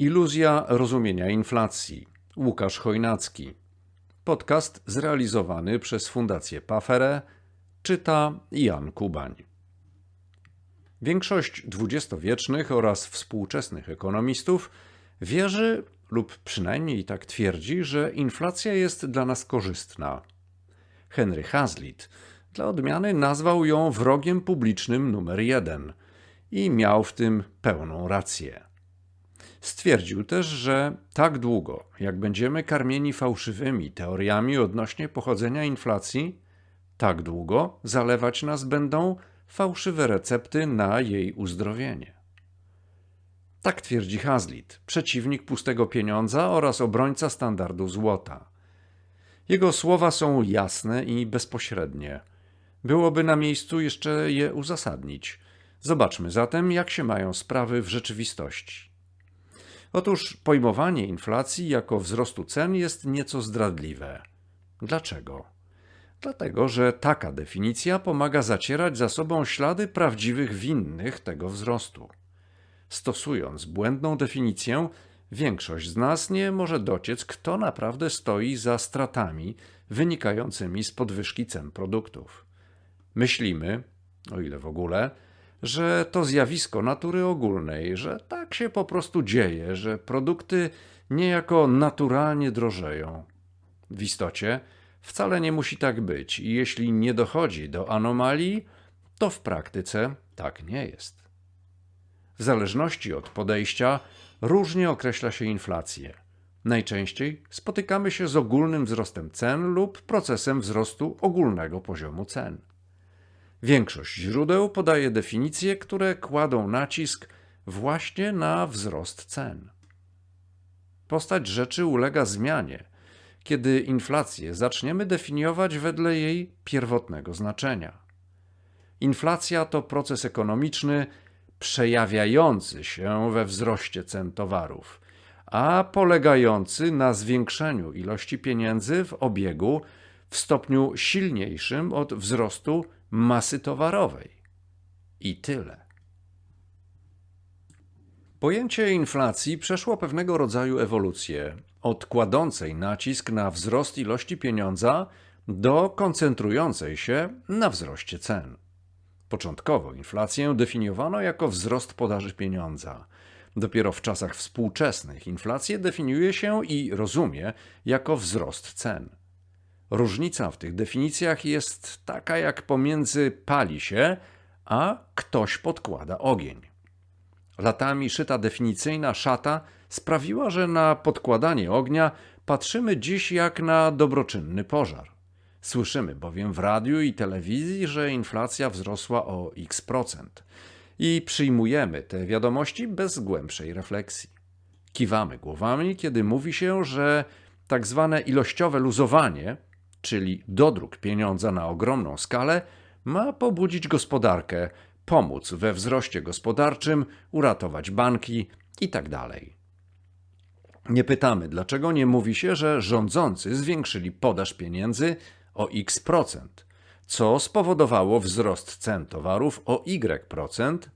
Iluzja rozumienia inflacji. Łukasz Chojnacki. Podcast zrealizowany przez Fundację Pafere. Czyta Jan Kubań. Większość dwudziestowiecznych oraz współczesnych ekonomistów wierzy, lub przynajmniej tak twierdzi, że inflacja jest dla nas korzystna. Henry Hazlitt dla odmiany nazwał ją wrogiem publicznym numer jeden i miał w tym pełną rację. Stwierdził też, że tak długo, jak będziemy karmieni fałszywymi teoriami odnośnie pochodzenia inflacji, tak długo zalewać nas będą fałszywe recepty na jej uzdrowienie. Tak twierdzi Hazlitt, przeciwnik pustego pieniądza oraz obrońca standardu złota. Jego słowa są jasne i bezpośrednie. Byłoby na miejscu jeszcze je uzasadnić. Zobaczmy zatem, jak się mają sprawy w rzeczywistości. Otóż pojmowanie inflacji jako wzrostu cen jest nieco zdradliwe. Dlaczego? Dlatego, że taka definicja pomaga zacierać za sobą ślady prawdziwych winnych tego wzrostu. Stosując błędną definicję, większość z nas nie może dociec, kto naprawdę stoi za stratami wynikającymi z podwyżki cen produktów. Myślimy, o ile w ogóle, że to zjawisko natury ogólnej, że tak się po prostu dzieje, że produkty niejako naturalnie drożeją. W istocie wcale nie musi tak być i jeśli nie dochodzi do anomalii, to w praktyce tak nie jest. W zależności od podejścia różnie określa się inflację. Najczęściej spotykamy się z ogólnym wzrostem cen lub procesem wzrostu ogólnego poziomu cen. Większość źródeł podaje definicje, które kładą nacisk właśnie na wzrost cen. Postać rzeczy ulega zmianie, kiedy inflację zaczniemy definiować wedle jej pierwotnego znaczenia. Inflacja to proces ekonomiczny przejawiający się we wzroście cen towarów, a polegający na zwiększeniu ilości pieniędzy w obiegu w stopniu silniejszym od wzrostu masy towarowej. I tyle. Pojęcie inflacji przeszło pewnego rodzaju ewolucję, od kładącej nacisk na wzrost ilości pieniądza do koncentrującej się na wzroście cen. Początkowo inflację definiowano jako wzrost podaży pieniądza. Dopiero w czasach współczesnych inflację definiuje się i rozumie jako wzrost cen. Różnica w tych definicjach jest taka jak pomiędzy pali się, a ktoś podkłada ogień. Latami szyta definicyjna szata sprawiła, że na podkładanie ognia patrzymy dziś jak na dobroczynny pożar. Słyszymy bowiem w radiu i telewizji, że inflacja wzrosła o x procent i przyjmujemy te wiadomości bez głębszej refleksji. Kiwamy głowami, kiedy mówi się, że tak zwane ilościowe luzowanie, czyli dodruk pieniądza na ogromną skalę, ma pobudzić gospodarkę, pomóc we wzroście gospodarczym, uratować banki itd. Tak nie pytamy, dlaczego nie mówi się, że rządzący zwiększyli podaż pieniędzy o x procent, co spowodowało wzrost cen towarów o y procent,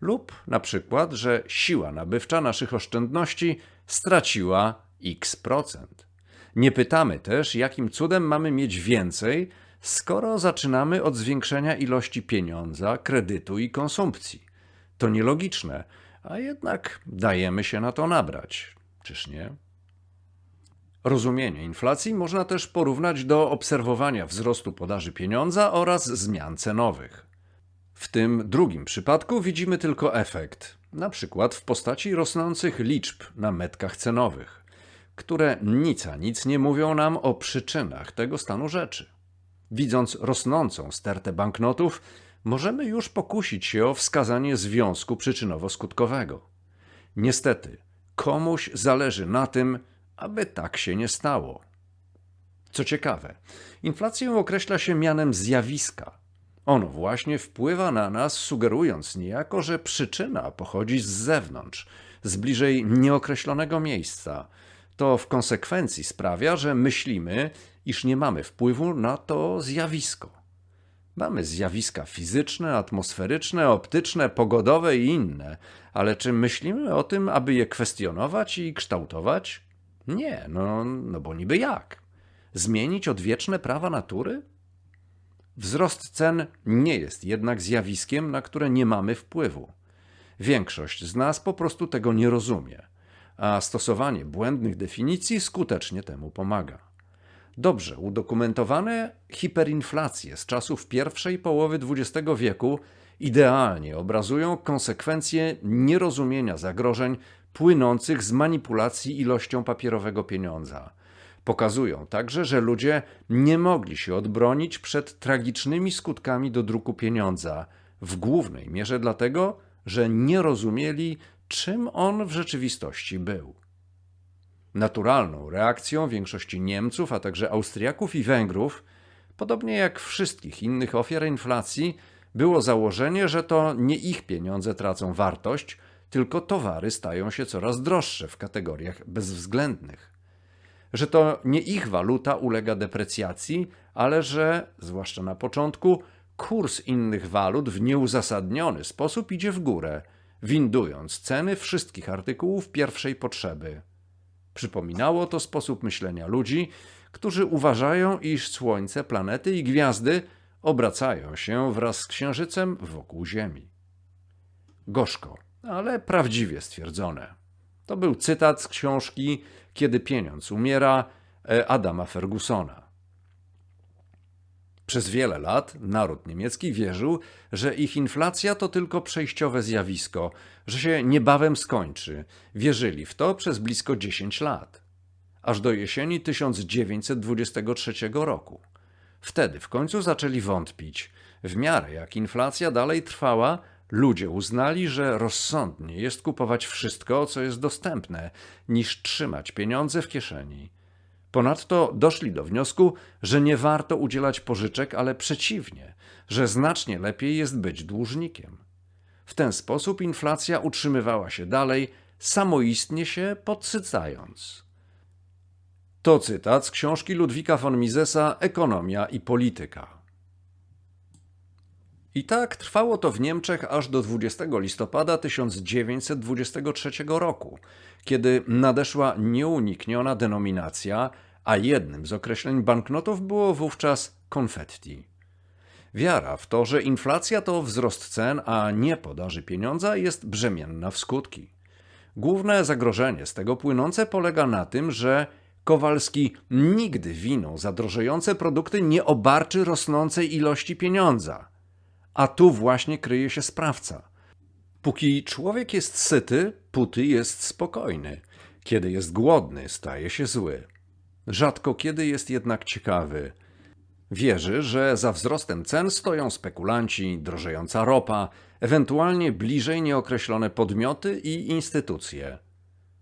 lub na przykład, że siła nabywcza naszych oszczędności straciła x procent. Nie pytamy też, jakim cudem mamy mieć więcej, skoro zaczynamy od zwiększenia ilości pieniądza, kredytu i konsumpcji. To nielogiczne, a jednak dajemy się na to nabrać, czyż nie? Rozumienie inflacji można też porównać do obserwowania wzrostu podaży pieniądza oraz zmian cenowych. W tym drugim przypadku widzimy tylko efekt, na przykład w postaci rosnących liczb na metkach cenowych, które nic a nic nie mówią nam o przyczynach tego stanu rzeczy. Widząc rosnącą stertę banknotów, możemy już pokusić się o wskazanie związku przyczynowo-skutkowego. Niestety, komuś zależy na tym, aby tak się nie stało. Co ciekawe, inflację określa się mianem zjawiska. Ono właśnie wpływa na nas, sugerując niejako, że przyczyna pochodzi z zewnątrz, z bliżej nieokreślonego miejsca. To w konsekwencji sprawia, że myślimy, iż nie mamy wpływu na to zjawisko. Mamy zjawiska fizyczne, atmosferyczne, optyczne, pogodowe i inne, ale czy myślimy o tym, aby je kwestionować i kształtować? Nie, no, no bo niby jak? Zmienić odwieczne prawa natury? Wzrost cen nie jest jednak zjawiskiem, na które nie mamy wpływu. Większość z nas po prostu tego nie rozumie, a stosowanie błędnych definicji skutecznie temu pomaga. Dobrze udokumentowane hiperinflacje z czasów pierwszej połowy XX wieku idealnie obrazują konsekwencje nierozumienia zagrożeń płynących z manipulacji ilością papierowego pieniądza. Pokazują także, że ludzie nie mogli się odbronić przed tragicznymi skutkami dodruku pieniądza, w głównej mierze dlatego, że nie rozumieli, czym on w rzeczywistości był. Naturalną reakcją większości Niemców, a także Austriaków i Węgrów, podobnie jak wszystkich innych ofiar inflacji, było założenie, że to nie ich pieniądze tracą wartość, tylko towary stają się coraz droższe w kategoriach bezwzględnych. Że to nie ich waluta ulega deprecjacji, ale że, zwłaszcza na początku, kurs innych walut w nieuzasadniony sposób idzie w górę, windując ceny wszystkich artykułów pierwszej potrzeby. Przypominało to sposób myślenia ludzi, którzy uważają, iż Słońce, planety i gwiazdy obracają się wraz z Księżycem wokół Ziemi. Gorzko, ale prawdziwie stwierdzone. To był cytat z książki Kiedy pieniądz umiera e, Adama Fergusona. Przez wiele lat naród niemiecki wierzył, że ich inflacja to tylko przejściowe zjawisko, że się niebawem skończy. Wierzyli w to przez blisko 10 lat. Aż do jesieni 1923 roku. Wtedy w końcu zaczęli wątpić. W miarę jak inflacja dalej trwała, ludzie uznali, że rozsądnie jest kupować wszystko, co jest dostępne, niż trzymać pieniądze w kieszeni. Ponadto doszli do wniosku, że nie warto udzielać pożyczek, ale przeciwnie, że znacznie lepiej jest być dłużnikiem. W ten sposób inflacja utrzymywała się dalej, samoistnie się podsycając. To cytat z książki Ludwika von Misesa Ekonomia i polityka. I tak trwało to w Niemczech aż do 20 listopada 1923 roku, kiedy nadeszła nieunikniona denominacja, a jednym z określeń banknotów było wówczas konfetti. Wiara w to, że inflacja to wzrost cen, a nie podaży pieniądza, jest brzemienna w skutki. Główne zagrożenie z tego płynące polega na tym, że Kowalski nigdy winą za drożejące produkty nie obarczy rosnącej ilości pieniądza. A tu właśnie kryje się sprawca. Póki człowiek jest syty, póty jest spokojny. Kiedy jest głodny, staje się zły. Rzadko kiedy jest jednak ciekawy. Wierzy, że za wzrostem cen stoją spekulanci, drożejąca ropa, ewentualnie bliżej nieokreślone podmioty i instytucje.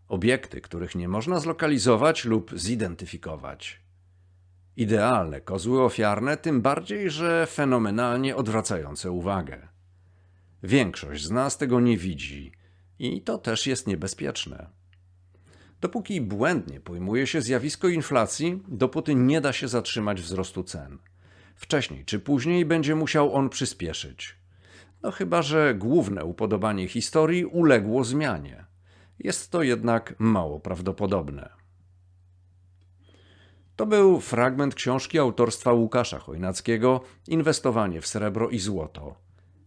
Obiekty, których nie można zlokalizować lub zidentyfikować. Idealne kozły ofiarne, tym bardziej, że fenomenalnie odwracające uwagę. Większość z nas tego nie widzi i to też jest niebezpieczne. Dopóki błędnie pojmuje się zjawisko inflacji, dopóty nie da się zatrzymać wzrostu cen. Wcześniej czy później będzie musiał on przyspieszyć. No chyba, że główne upodobanie historii uległo zmianie. Jest to jednak mało prawdopodobne. To był fragment książki autorstwa Łukasza Chojnackiego Inwestowanie w srebro i złoto.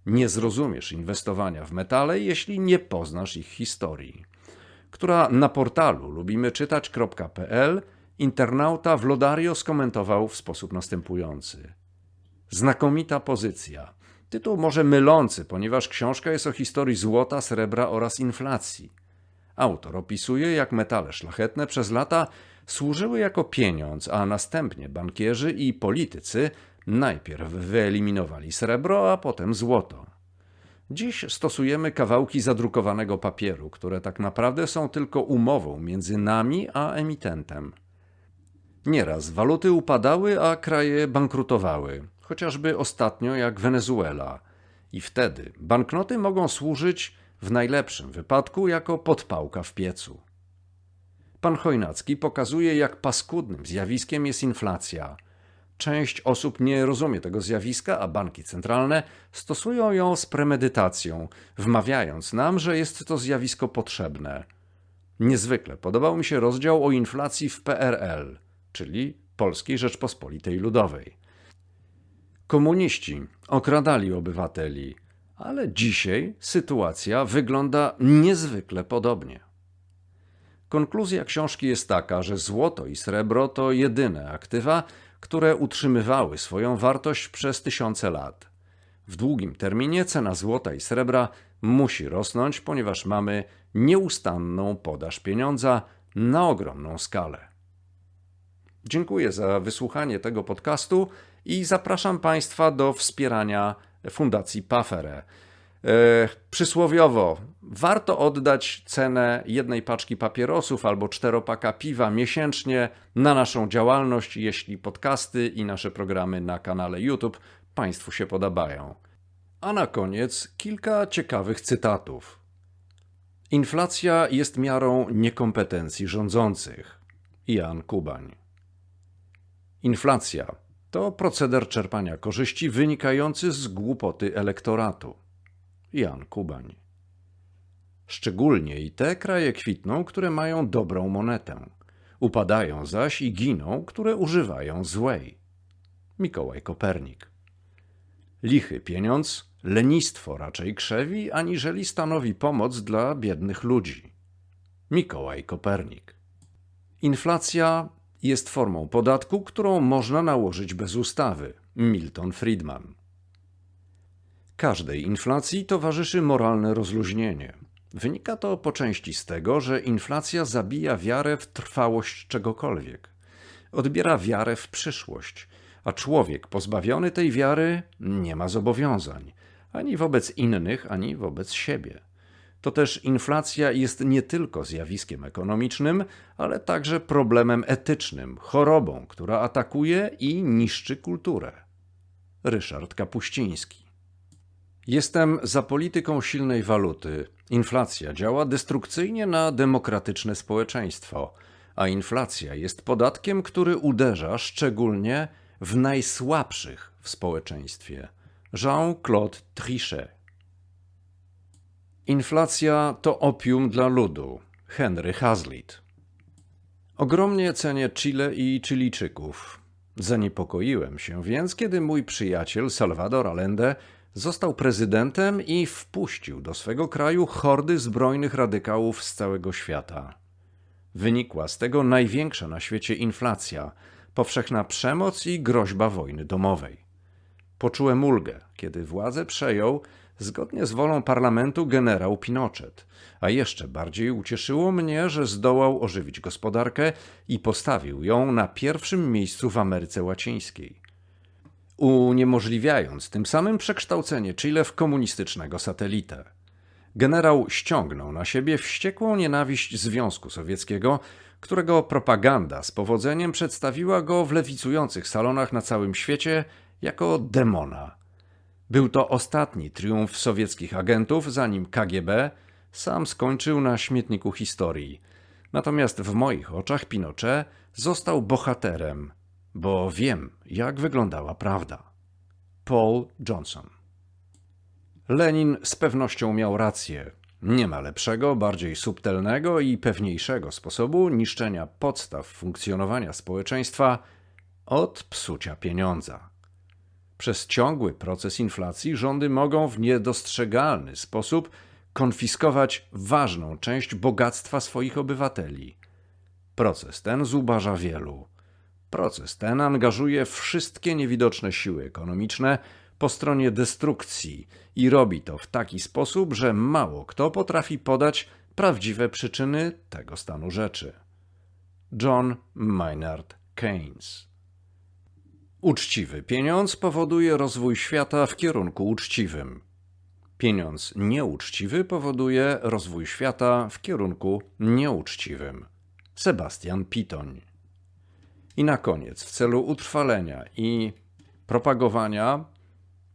Nie zrozumiesz inwestowania w metale, jeśli nie poznasz ich historii. Która na portalu lubimyczytać.pl internauta Vlodario skomentował w sposób następujący. Znakomita pozycja. Tytuł może mylący, ponieważ książka jest o historii złota, srebra oraz inflacji. Autor opisuje, jak metale szlachetne przez lata służyły jako pieniądz, a następnie bankierzy i politycy najpierw wyeliminowali srebro, a potem złoto. Dziś stosujemy kawałki zadrukowanego papieru, które tak naprawdę są tylko umową między nami a emitentem. Nieraz waluty upadały, a kraje bankrutowały, chociażby ostatnio jak Wenezuela. I wtedy banknoty mogą służyć w najlepszym wypadku jako podpałka w piecu. Pan Chojnacki pokazuje, jak paskudnym zjawiskiem jest inflacja. Część osób nie rozumie tego zjawiska, a banki centralne stosują ją z premedytacją, wmawiając nam, że jest to zjawisko potrzebne. Niezwykle podobał mi się rozdział o inflacji w PRL, czyli Polskiej Rzeczpospolitej Ludowej. Komuniści okradali obywateli, ale dzisiaj sytuacja wygląda niezwykle podobnie. Konkluzja książki jest taka, że złoto i srebro to jedyne aktywa, które utrzymywały swoją wartość przez tysiące lat. W długim terminie cena złota i srebra musi rosnąć, ponieważ mamy nieustanną podaż pieniądza na ogromną skalę. Dziękuję za wysłuchanie tego podcastu i zapraszam Państwa do wspierania Fundacji Pafere. E, przysłowiowo, warto oddać cenę jednej paczki papierosów albo czteropaka piwa miesięcznie na naszą działalność, jeśli podcasty i nasze programy na kanale YouTube Państwu się podobają. A na koniec kilka ciekawych cytatów. Inflacja jest miarą niekompetencji rządzących. Jan Kubań. Inflacja to proceder czerpania korzyści wynikający z głupoty elektoratu. Jan Kubań. Szczególnie i te kraje kwitną, które mają dobrą monetę. Upadają zaś i giną, które używają złej. Mikołaj Kopernik. Lichy pieniądz lenistwo raczej krzewi, aniżeli stanowi pomoc dla biednych ludzi. Mikołaj Kopernik. Inflacja jest formą podatku, którą można nałożyć bez ustawy. Milton Friedman. Każdej inflacji towarzyszy moralne rozluźnienie. Wynika to po części z tego, że inflacja zabija wiarę w trwałość czegokolwiek. Odbiera wiarę w przyszłość, a człowiek pozbawiony tej wiary nie ma zobowiązań ani wobec innych, ani wobec siebie. To też inflacja jest nie tylko zjawiskiem ekonomicznym, ale także problemem etycznym, chorobą, która atakuje i niszczy kulturę. Ryszard Kapuściński. Jestem za polityką silnej waluty. Inflacja działa destrukcyjnie na demokratyczne społeczeństwo, a inflacja jest podatkiem, który uderza szczególnie w najsłabszych w społeczeństwie. Jean-Claude Trichet. Inflacja to opium dla ludu. Henry Hazlitt. Ogromnie cenię Chile i Chilijczyków. Zaniepokoiłem się więc, kiedy mój przyjaciel Salvador Allende został prezydentem i wpuścił do swego kraju hordy zbrojnych radykałów z całego świata. Wynikła z tego największa na świecie inflacja, powszechna przemoc i groźba wojny domowej. Poczułem ulgę, kiedy władzę przejął zgodnie z wolą parlamentu generał Pinochet, a jeszcze bardziej ucieszyło mnie, że zdołał ożywić gospodarkę i postawił ją na pierwszym miejscu w Ameryce Łacińskiej uniemożliwiając tym samym przekształcenie Chile w komunistycznego satelitę. Generał ściągnął na siebie wściekłą nienawiść Związku Sowieckiego, którego propaganda z powodzeniem przedstawiła go w lewicujących salonach na całym świecie jako demona. Był to ostatni triumf sowieckich agentów, zanim KGB sam skończył na śmietniku historii. Natomiast w moich oczach Pinochet został bohaterem, bo wiem, jak wyglądała prawda. Paul Johnson. Lenin z pewnością miał rację. Nie ma lepszego, bardziej subtelnego i pewniejszego sposobu niszczenia podstaw funkcjonowania społeczeństwa od psucia pieniądza. Przez ciągły proces inflacji rządy mogą w niedostrzegalny sposób konfiskować ważną część bogactwa swoich obywateli. Proces ten zubaża wielu. Proces ten angażuje wszystkie niewidoczne siły ekonomiczne po stronie destrukcji i robi to w taki sposób, że mało kto potrafi podać prawdziwe przyczyny tego stanu rzeczy. John Maynard Keynes Uczciwy pieniądz powoduje rozwój świata w kierunku uczciwym. Pieniądz nieuczciwy powoduje rozwój świata w kierunku nieuczciwym. Sebastian Pitoń i na koniec, w celu utrwalenia i propagowania,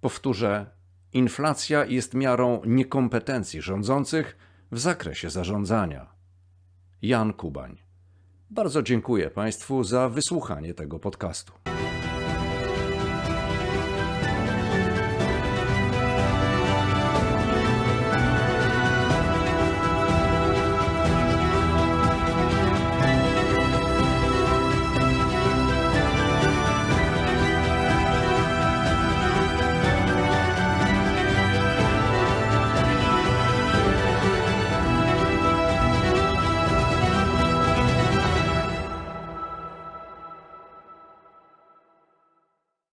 powtórzę, inflacja jest miarą niekompetencji rządzących w zakresie zarządzania. Jan Kubań. Bardzo dziękuję Państwu za wysłuchanie tego podcastu.